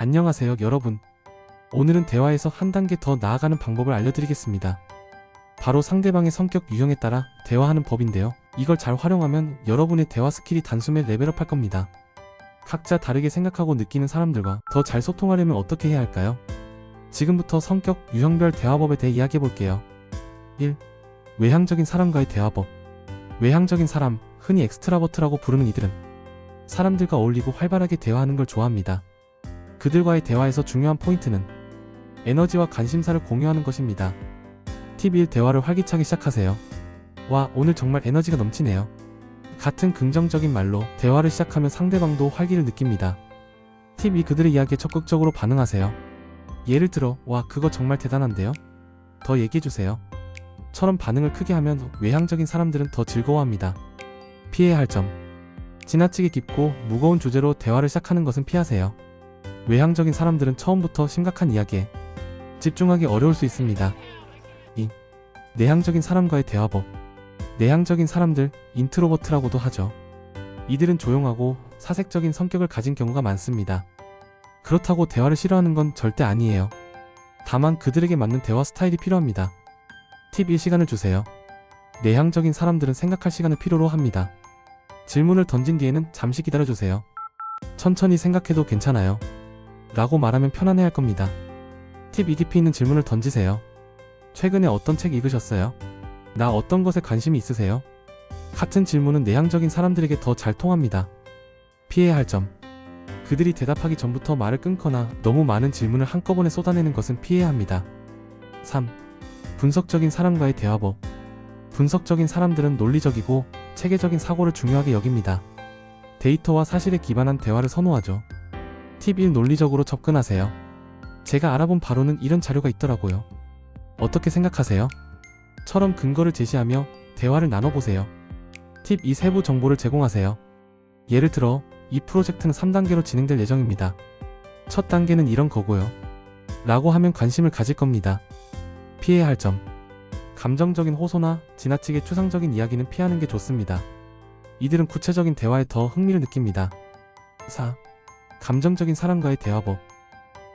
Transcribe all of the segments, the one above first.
안녕하세요, 여러분. 오늘은 대화에서 한 단계 더 나아가는 방법을 알려드리겠습니다. 바로 상대방의 성격 유형에 따라 대화하는 법인데요. 이걸 잘 활용하면 여러분의 대화 스킬이 단숨에 레벨업 할 겁니다. 각자 다르게 생각하고 느끼는 사람들과 더 잘 소통하려면 어떻게 해야 할까요? 지금부터 성격 유형별 대화법에 대해 이야기해 볼게요. 1. 외향적인 사람과의 대화법. 외향적인 사람, 흔히 엑스트라버트라고 부르는 이들은 사람들과 어울리고 활발하게 대화하는 걸 좋아합니다. 그들과의 대화에서 중요한 포인트는 에너지와 관심사를 공유하는 것입니다. 팁 1. 대화를 활기차게 시작하세요. 와, 오늘 정말 에너지가 넘치네요. 같은 긍정적인 말로 대화를 시작하면 상대방도 활기를 느낍니다. 팁 2. 그들의 이야기에 적극적으로 반응하세요. 예를 들어, 와, 그거 정말 대단한데요? 더 얘기해주세요. 처럼 반응을 크게 하면 외향적인 사람들은 더 즐거워합니다. 피해야 할 점. 지나치게 깊고 무거운 주제로 대화를 시작하는 것은 피하세요. 외향적인 사람들은 처음부터 심각한 이야기에 집중하기 어려울 수 있습니다. 2. 내향적인 사람과의 대화법. 내향적인 사람들, 인트로버트라고도 하죠. 이들은 조용하고 사색적인 성격을 가진 경우가 많습니다. 그렇다고 대화를 싫어하는 건 절대 아니에요. 다만 그들에게 맞는 대화 스타일이 필요합니다. 팁 1시간을 주세요. 내향적인 사람들은 생각할 시간을 필요로 합니다. 질문을 던진 뒤에는 잠시 기다려주세요. 천천히 생각해도 괜찮아요. 라고 말하면 편안해 할 겁니다. 팁 2 깊이 있는 질문을 던지세요. 최근에 어떤 책 읽으셨어요? 나 어떤 것에 관심이 있으세요? 같은 질문은 내향적인 사람들에게 더 잘 통합니다. 피해야 할 점. 그들이 대답하기 전부터 말을 끊거나 너무 많은 질문을 한꺼번에 쏟아내는 것은 피해야 합니다. 3. 분석적인 사람과의 대화법. 분석적인 사람들은 논리적이고 체계적인 사고를 중요하게 여깁니다. 데이터와 사실에 기반한 대화를 선호하죠. 팁 1 논리적으로 접근하세요. 제가 알아본 바로는 이런 자료가 있더라고요. 어떻게 생각하세요? 처럼 근거를 제시하며 대화를 나눠보세요. 팁 2 세부 정보를 제공하세요. 예를 들어, 이 프로젝트는 3단계로 진행될 예정입니다. 첫 단계는 이런 거고요. 라고 하면 관심을 가질 겁니다. 피해야 할 점. 감정적인 호소나 지나치게 추상적인 이야기는 피하는 게 좋습니다. 이들은 구체적인 대화에 더 흥미를 느낍니다. 4. 감정적인 사람과의 대화법.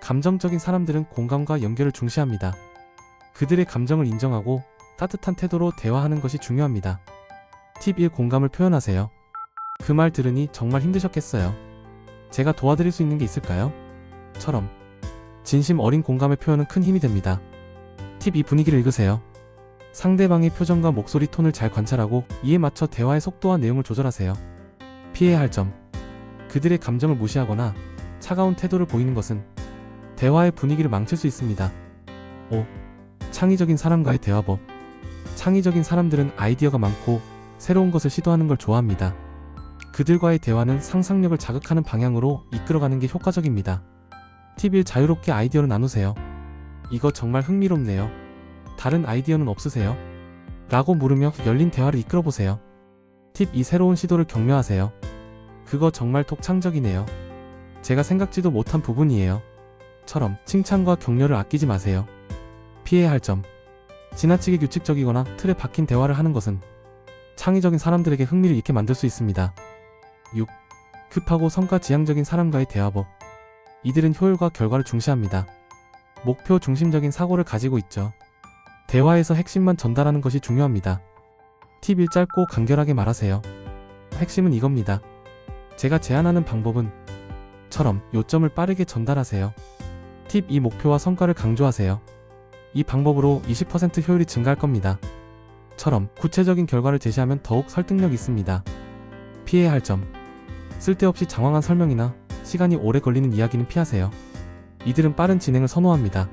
감정적인 사람들은 공감과 연결을 중시합니다. 그들의 감정을 인정하고 따뜻한 태도로 대화하는 것이 중요합니다. 팁 1 공감을 표현하세요. 그 말 들으니 정말 힘드셨겠어요. 제가 도와드릴 수 있는 게 있을까요? 처럼 진심 어린 공감의 표현은 큰 힘이 됩니다. 팁 2 분위기를 읽으세요. 상대방의 표정과 목소리 톤을 잘 관찰하고 이에 맞춰 대화의 속도와 내용을 조절하세요. 피해야 할 점. 그들의 감정을 무시하거나 차가운 태도를 보이는 것은 대화의 분위기를 망칠 수 있습니다. 5. 창의적인 사람과의 대화법. 창의적인 사람들은 아이디어가 많고 새로운 것을 시도하는 걸 좋아합니다. 그들과의 대화는 상상력을 자극하는 방향으로 이끌어가는 게 효과적입니다. 팁1 자유롭게 아이디어를 나누세요. 이거 정말 흥미롭네요. 다른 아이디어는 없으세요? 라고 물으며 열린 대화를 이끌어보세요. 팁2 새로운 시도를 격려하세요. 그거 정말 독창적이네요. 제가 생각지도 못한 부분이에요. 처럼 칭찬과 격려를 아끼지 마세요. 피해야 할 점. 지나치게 규칙적이거나 틀에 박힌 대화를 하는 것은 창의적인 사람들에게 흥미를 잃게 만들 수 있습니다. 6. 급하고 성과 지향적인 사람과의 대화법. 이들은 효율과 결과를 중시합니다. 목표 중심적인 사고를 가지고 있죠. 대화에서 핵심만 전달하는 것이 중요합니다. 팁1 짧고 간결하게 말하세요. 핵심은 이겁니다. 제가 제안하는 방법은 처럼 요점을 빠르게 전달하세요. 팁 2 목표와 성과를 강조하세요. 이 방법으로 20% 효율이 증가할 겁니다. 처럼 구체적인 결과를 제시하면 더욱 설득력 있습니다. 피해야 할 점. 쓸데없이 장황한 설명이나 시간이 오래 걸리는 이야기는 피하세요. 이들은 빠른 진행을 선호합니다.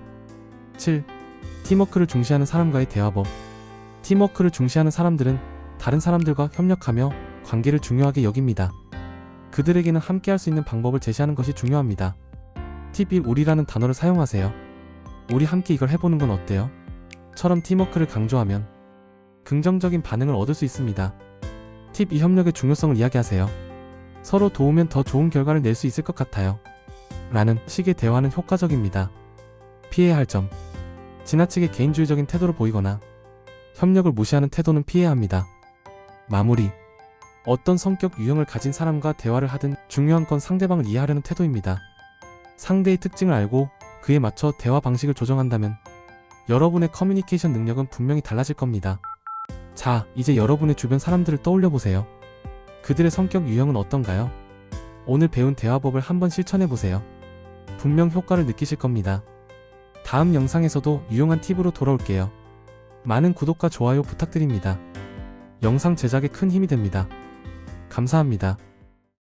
7. 팀워크를 중시하는 사람과의 대화법. 팀워크를 중시하는 사람들은 다른 사람들과 협력하며 관계를 중요하게 여깁니다. 그들에게는 함께 할 수 있는 방법을 제시하는 것이 중요합니다. 팁 1 우리라는 단어를 사용하세요. 우리 함께 이걸 해보는 건 어때요? 처럼 팀워크를 강조하면 긍정적인 반응을 얻을 수 있습니다. 팁 2 협력의 중요성을 이야기하세요. 서로 도우면 더 좋은 결과를 낼 수 있을 것 같아요. 라는 식의 대화는 효과적입니다. 피해야 할 점. 지나치게 개인주의적인 태도를 보이거나 협력을 무시하는 태도는 피해야 합니다. 마무리. 어떤 성격 유형을 가진 사람과 대화를 하든 중요한 건 상대방을 이해하려는 태도입니다. 상대의 특징을 알고 그에 맞춰 대화 방식을 조정한다면 여러분의 커뮤니케이션 능력은 분명히 달라질 겁니다. 자, 이제 여러분의 주변 사람들을 떠올려 보세요. 그들의 성격 유형은 어떤가요? 오늘 배운 대화법을 한번 실천해 보세요. 분명 효과를 느끼실 겁니다. 다음 영상에서도 유용한 팁으로 돌아올게요. 많은 구독과 좋아요 부탁드립니다. 영상 제작에 큰 힘이 됩니다. 감사합니다.